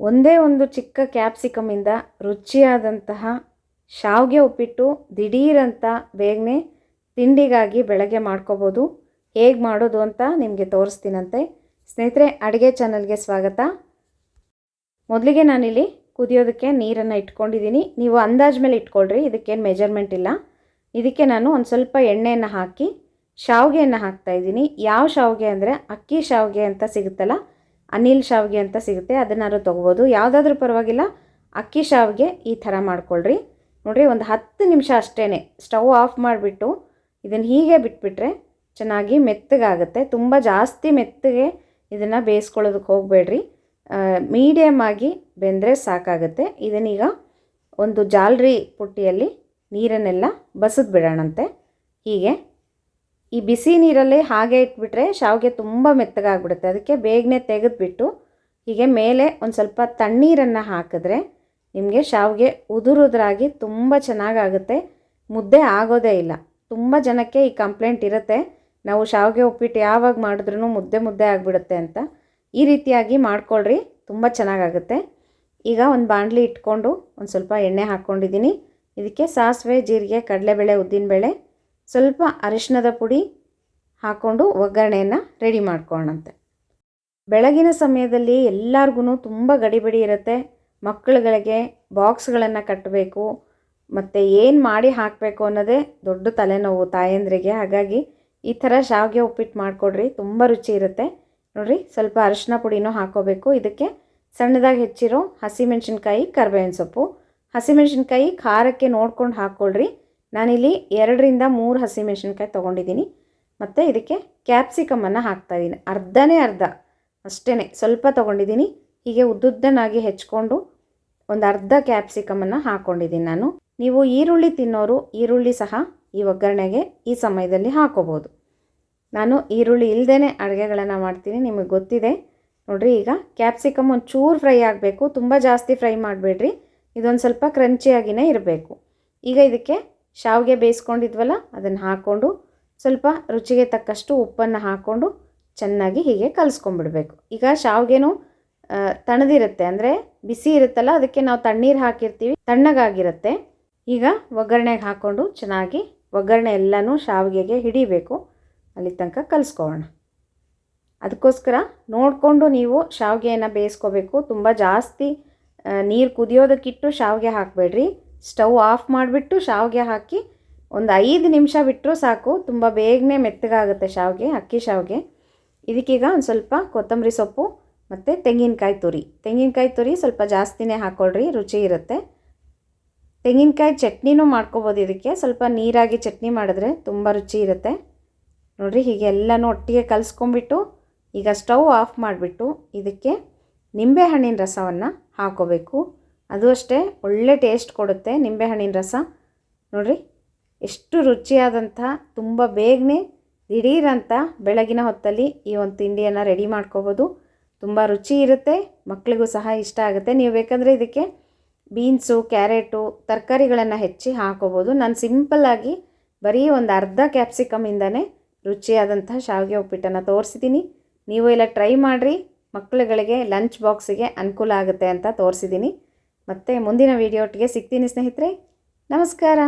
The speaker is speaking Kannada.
ಒಂದೇ ಒಂದು ಚಿಕ್ಕ ಕ್ಯಾಪ್ಸಿಕಮಿಂದ ರುಚಿಯಾದಂತಹ ಶಾವಿಗೆ ಉಪ್ಪಿಟ್ಟು ದಿಢೀರಂತ ಬೇಗನೆ ತಿಂಡಿಗಾಗಿ ಬೆಳಗ್ಗೆ ಮಾಡ್ಕೋಬೋದು. ಹೇಗೆ ಮಾಡೋದು ಅಂತ ನಿಮಗೆ ತೋರಿಸ್ತೀನಂತೆ. ಸ್ನೇಹಿತರೆ, ಅಡುಗೆ ಚಾನಲ್ಗೆ ಸ್ವಾಗತ. ಮೊದಲಿಗೆ ನಾನಿಲ್ಲಿ ಕುದಿಯೋದಕ್ಕೆ ನೀರನ್ನು ಇಟ್ಕೊಂಡಿದ್ದೀನಿ. ನೀವು ಅಂದಾಜು ಮೇಲೆ ಇಟ್ಕೊಳ್ರಿ, ಇದಕ್ಕೇನು ಮೆಜರ್ಮೆಂಟ್ ಇಲ್ಲ. ಇದಕ್ಕೆ ನಾನು ಒಂದು ಸ್ವಲ್ಪ ಎಣ್ಣೆಯನ್ನು ಹಾಕಿ, ಶಾವಿಗೆಯನ್ನು ಹಾಕ್ತಾಯಿದ್ದೀನಿ ಯಾವ ಶಾವಿಗೆ ಅಂದರೆ ಅಕ್ಕಿ ಶಾವಿಗೆ ಅಂತ ಸಿಗುತ್ತಲ್ಲ ಅನಿಲ್ ಶಾವಿಗೆ ಅಂತ ಸಿಗುತ್ತೆ, ಅದನ್ನಾದ್ರು ತೊಗೋಬೋದು. ಯಾವುದಾದ್ರೂ ಪರವಾಗಿಲ್ಲ, ಅಕ್ಕಿ ಶಾವಿಗೆ ಈ ಥರ ಮಾಡ್ಕೊಳ್ರಿ. ನೋಡಿರಿ, ಒಂದು ಹತ್ತು ನಿಮಿಷ ಅಷ್ಟೇ ಸ್ಟವ್ ಆಫ್ ಮಾಡಿಬಿಟ್ಟು ಇದನ್ನು ಹೀಗೆ ಬಿಟ್ಬಿಟ್ರೆ ಚೆನ್ನಾಗಿ ಮೆತ್ತಗಾಗುತ್ತೆ. ತುಂಬ ಜಾಸ್ತಿ ಮೆತ್ತಗೆ ಇದನ್ನು ಬೇಯಿಸ್ಕೊಳ್ಳೋದಕ್ಕೆ ಹೋಗಬೇಡ್ರಿ. ಮೀಡಿಯಮ್ ಆಗಿ ಬೆಂದರೆ ಸಾಕಾಗುತ್ತೆ. ಇದನ್ನೀಗ ಒಂದು ಜಾಲ್ರಿ ಪುಟ್ಟಿಯಲ್ಲಿ ನೀರನ್ನೆಲ್ಲ ಬಸಿದ್ಬಿಡೋಣಂತೆ ಹೀಗೆ ಈ ಬಿಸಿ ನೀರಲ್ಲಿ ಹಾಗೆ ಇಟ್ಬಿಟ್ರೆ ಶಾವಿಗೆ ತುಂಬ ಮೆತ್ತಗಾಗ್ಬಿಡುತ್ತೆ. ಅದಕ್ಕೆ ಬೇಗನೆ ತೆಗೆದುಬಿಟ್ಟು ಹೀಗೆ ಮೇಲೆ ಒಂದು ಸ್ವಲ್ಪ ತಣ್ಣೀರನ್ನು ಹಾಕಿದ್ರೆ ನಿಮಗೆ ಶಾವಿಗೆ ಉದುರುದ್ರಾಗಿ ತುಂಬ ಚೆನ್ನಾಗಾಗುತ್ತೆ. ಮುದ್ದೆ ಆಗೋದೇ ಇಲ್ಲ. ತುಂಬ ಜನಕ್ಕೆ ಈ ಕಂಪ್ಲೇಂಟ್ ಇರುತ್ತೆ. ನಾವು ಶಾವಿಗೆ ಉಪ್ಪಿಟ್ಟು ಯಾವಾಗ ಮಾಡಿದ್ರೂ ಮುದ್ದೆ ಮುದ್ದೆ ಆಗಿಬಿಡುತ್ತೆ ಅಂತ. ಈ ರೀತಿಯಾಗಿ ಮಾಡ್ಕೊಳ್ರಿ, ತುಂಬ ಚೆನ್ನಾಗಾಗುತ್ತೆ. ಈಗ ಒಂದು ಬಾಣಲಿ ಇಟ್ಕೊಂಡು ಒಂದು ಸ್ವಲ್ಪ ಎಣ್ಣೆ ಹಾಕ್ಕೊಂಡಿದ್ದೀನಿ ಇದಕ್ಕೆ ಸಾಸಿವೆ, ಜೀರಿಗೆ, ಕಡಲೆಬೇಳೆ, ಉದ್ದಿನಬೇಳೆ ಸ್ವಲ್ಪ ಅರಿಶಿಣದ ಪುಡಿ ಹಾಕ್ಕೊಂಡು ಒಗ್ಗರಣೆಯನ್ನು ರೆಡಿ ಮಾಡ್ಕೊಳ್ಳೋಣಂತೆ ಬೆಳಗಿನ ಸಮಯದಲ್ಲಿ ಎಲ್ಲರಿಗೂ ತುಂಬ ಗಡಿಬಿಡಿ ಇರುತ್ತೆ. ಮಕ್ಕಳುಗಳಿಗೆ ಬಾಕ್ಸ್ಗಳನ್ನು ಕಟ್ಟಬೇಕು, ಮತ್ತು ಏನು ಮಾಡಿ ಹಾಕಬೇಕು ಅನ್ನೋದೇ ದೊಡ್ಡ ತಲೆನೋವು ತಾಯಂದ್ರಿಗೆ. ಹಾಗಾಗಿ ಈ ಥರ ಶಾವಿಗೆ ಉಪ್ಪಿಟ್ಟು ಮಾಡಿಕೊಡ್ರಿ, ತುಂಬ ರುಚಿ ಇರುತ್ತೆ. ನೋಡಿರಿ, ಸ್ವಲ್ಪ ಅರಿಶಿನ ಪುಡಿನೂ ಹಾಕೋಬೇಕು. ಇದಕ್ಕೆ ಸಣ್ಣದಾಗಿ ಹೆಚ್ಚಿರೋ ಹಸಿಮೆಣ್ಸಿನ್ಕಾಯಿ, ಕರ್ಬೇವಿನ ಸೊಪ್ಪು. ಹಸಿಮೆಣ್ಸಿನ್ಕಾಯಿ ಖಾರಕ್ಕೆ ನೋಡ್ಕೊಂಡು ಹಾಕ್ಕೊಳ್ರಿ. ನಾನಿಲ್ಲಿ ಎರಡರಿಂದ ಮೂರು ಹಸಿಮೆಣ್ಸಿನ್ಕಾಯಿ ತೊಗೊಂಡಿದ್ದೀನಿ. ಮತ್ತು ಇದಕ್ಕೆ ಕ್ಯಾಪ್ಸಿಕಮನ್ನು ಹಾಕ್ತಾಯಿದ್ದೀನಿ ಅರ್ಧನೇ ಅರ್ಧ ಅಷ್ಟೇ ಸ್ವಲ್ಪ ತೊಗೊಂಡಿದ್ದೀನಿ. ಹೀಗೆ ಉದ್ದುದ್ದನಾಗಿ ಹೆಚ್ಕೊಂಡು ಒಂದು ಅರ್ಧ ಕ್ಯಾಪ್ಸಿಕಮನ್ನು ಹಾಕ್ಕೊಂಡಿದ್ದೀನಿ ನಾನು. ನೀವು ಈರುಳ್ಳಿ ತಿನ್ನೋರು ಈರುಳ್ಳಿ ಸಹ ಈ ಒಗ್ಗರಣೆಗೆ ಈ ಸಮಯದಲ್ಲಿ ಹಾಕೋಬೋದು. ನಾನು ಈರುಳ್ಳಿ ಇಲ್ಲದೇ ಅಡುಗೆಗಳನ್ನು ಮಾಡ್ತೀನಿ, ನಿಮಗೆ ಗೊತ್ತಿದೆ. ನೋಡಿರಿ, ಈಗ ಕ್ಯಾಪ್ಸಿಕಮ್ ಒಂದು ಚೂರು ಫ್ರೈ ಆಗಬೇಕು. ತುಂಬ ಜಾಸ್ತಿ ಫ್ರೈ ಮಾಡಬೇಡ್ರಿ. ಇದೊಂದು ಸ್ವಲ್ಪ ಕ್ರಂಚಿಯಾಗಿಯೇ ಇರಬೇಕು. ಈಗ ಇದಕ್ಕೆ ಶಾವಿಗೆ ಬೇಯಿಸ್ಕೊಂಡಿದ್ವಲ್ಲ, ಅದನ್ನು ಹಾಕ್ಕೊಂಡು ಸ್ವಲ್ಪ ರುಚಿಗೆ ತಕ್ಕಷ್ಟು ಉಪ್ಪನ್ನು ಹಾಕ್ಕೊಂಡು ಚೆನ್ನಾಗಿ ಹೀಗೆ ಕಲಿಸ್ಕೊಂಡ್ಬಿಡ್ಬೇಕು. ಈಗ ಶಾವಿಗೆನೂ ತಣದಿರುತ್ತೆ. ಅಂದರೆ ಬಿಸಿ ಇರುತ್ತಲ್ಲ, ಅದಕ್ಕೆ ನಾವು ತಣ್ಣೀರು ಹಾಕಿರ್ತೀವಿ, ತಣ್ಣಗಾಗಿರುತ್ತೆ. ಈಗ ಒಗ್ಗರಣೆಗೆ ಹಾಕ್ಕೊಂಡು ಚೆನ್ನಾಗಿ ಒಗ್ಗರಣೆ ಎಲ್ಲನೂ ಶಾವಿಗೆಗೆ ಹಿಡಿಬೇಕು. ಅಲ್ಲಿ ತನಕ ಕಲಿಸ್ಕೊಳ್ಳೋಣ. ಅದಕ್ಕೋಸ್ಕರ ನೋಡಿಕೊಂಡು ನೀವು ಶಾವಿಗೆಯನ್ನು ಬೇಯಿಸ್ಕೋಬೇಕು. ತುಂಬ ಜಾಸ್ತಿ ನೀರು ಕುದಿಯೋದಕ್ಕಿಟ್ಟು ಶಾವಿಗೆ ಹಾಕಬೇಡ್ರಿ. ಸ್ಟವ್ ಆಫ್ ಮಾಡಿಬಿಟ್ಟು ಶಾವಿಗೆ ಹಾಕಿ ಒಂದು ಐದು ನಿಮಿಷ ಬಿಟ್ಟರೂ ಸಾಕು. ತುಂಬ ಬೇಗನೆ ಮೆತ್ತಗಾಗುತ್ತೆ ಶಾವಿಗೆ, ಅಕ್ಕಿ ಶಾವಿಗೆ. ಇದಕ್ಕೀಗ ಒಂದು ಸ್ವಲ್ಪ ಕೊತ್ತಂಬರಿ ಸೊಪ್ಪು ಮತ್ತು ತೆಂಗಿನಕಾಯಿ ತುರಿ. ತೆಂಗಿನಕಾಯಿ ತುರಿ ಸ್ವಲ್ಪ ಜಾಸ್ತಿನೇ ಹಾಕ್ಕೊಳ್ರಿ ರುಚಿ ಇರುತ್ತೆ. ತೆಂಗಿನಕಾಯಿ ಚಟ್ನಿನೂ ಮಾಡ್ಕೋಬೋದು ಇದಕ್ಕೆ. ಸ್ವಲ್ಪ ನೀರಾಗಿ ಚಟ್ನಿ ಮಾಡಿದ್ರೆ ತುಂಬ ರುಚಿ ಇರುತ್ತೆ. ನೋಡಿರಿ, ಹೀಗೆ ಎಲ್ಲನೂ ಒಟ್ಟಿಗೆ ಕಲಿಸ್ಕೊಂಬಿಟ್ಟು ಈಗ ಸ್ಟವ್ ಆಫ್ ಮಾಡಿಬಿಟ್ಟು ಇದಕ್ಕೆ ನಿಂಬೆಹಣ್ಣಿನ ರಸವನ್ನು ಹಾಕೋಬೇಕು. ಅದು ಅಷ್ಟೇ, ಒಳ್ಳೆ ಟೇಸ್ಟ್ ಕೊಡುತ್ತೆ ನಿಂಬೆಹಣ್ಣಿನ ರಸ. ನೋಡಿರಿ, ಎಷ್ಟು ರುಚಿಯಾದಂಥ, ತುಂಬ ಬೇಗನೆ ದಿಢೀರಂತ ಬೆಳಗಿನ ಹೊತ್ತಲ್ಲಿ ಈ ಒಂದು ತಿಂಡಿಯನ್ನು ರೆಡಿ ಮಾಡ್ಕೋಬೋದು. ತುಂಬ ರುಚಿ ಇರುತ್ತೆ ಮಕ್ಕಳಿಗೂ ಸಹ ಇಷ್ಟ ಆಗುತ್ತೆ. ನೀವು ಬೇಕಂದರೆ ಇದಕ್ಕೆ ಬೀನ್ಸು ಕ್ಯಾರೆಟು ತರಕಾರಿಗಳನ್ನು ಹೆಚ್ಚಿ ಹಾಕೋಬೋದು. ನಾನು ಸಿಂಪಲ್ಲಾಗಿ ಬರೀ ಒಂದು ಅರ್ಧ ಕ್ಯಾಪ್ಸಿಕಮಿಂದನೇ ರುಚಿಯಾದಂಥ ಶಾವಿಗೆ ಉಪ್ಪಿಟ್ಟನ್ನು ತೋರಿಸಿದ್ದೀನಿ. ನೀವು ಎಲ್ಲ ಟ್ರೈ ಮಾಡಿರಿ ಮಕ್ಕಳುಗಳಿಗೆ ಲಂಚ್ ಬಾಕ್ಸಿಗೆ ಅನುಕೂಲ ಆಗುತ್ತೆ ಅಂತ ತೋರಿಸಿದ್ದೀನಿ. ಮತ್ತು ಮುಂದಿನ ವೀಡಿಯೋ ಸಿಗ್ತೀನಿ ಸ್ನೇಹಿತರೆ ನಮಸ್ಕಾರ.